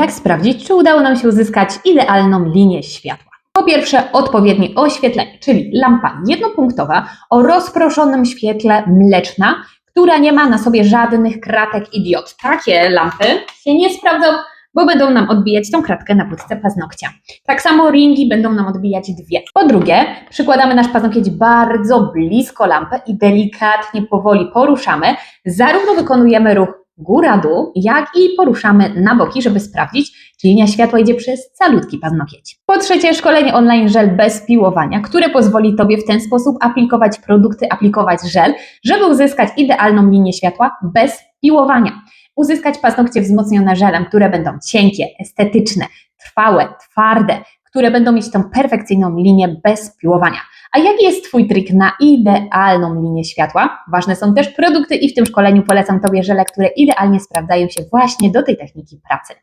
Jak sprawdzić, czy udało nam się uzyskać idealną linię światła? Po pierwsze, odpowiednie oświetlenie, czyli lampa jednopunktowa o rozproszonym świetle mleczna, która nie ma na sobie żadnych kratek i diod. Takie lampy się nie sprawdzą, bo będą nam odbijać tą kratkę na płytce paznokcia. Tak samo ringi będą nam odbijać dwie. Po drugie, przykładamy nasz paznokieć bardzo blisko lampy i delikatnie, powoli poruszamy. Zarówno wykonujemy ruch góra-dół, jak i poruszamy na boki, żeby sprawdzić, czy linia światła idzie przez calutki paznokieć. Po trzecie, szkolenie online żel bez piłowania, które pozwoli Tobie w ten sposób aplikować produkty, aplikować żel, żeby uzyskać idealną linię światła bez piłowania. Uzyskać paznokcie wzmocnione żelem, które będą cienkie, estetyczne, trwałe, twarde, które będą mieć tą perfekcyjną linię bez piłowania. A jaki jest Twój trik na idealną linię światła? Ważne są też produkty i w tym szkoleniu polecam Tobie żele, które idealnie sprawdzają się właśnie do tej techniki pracy.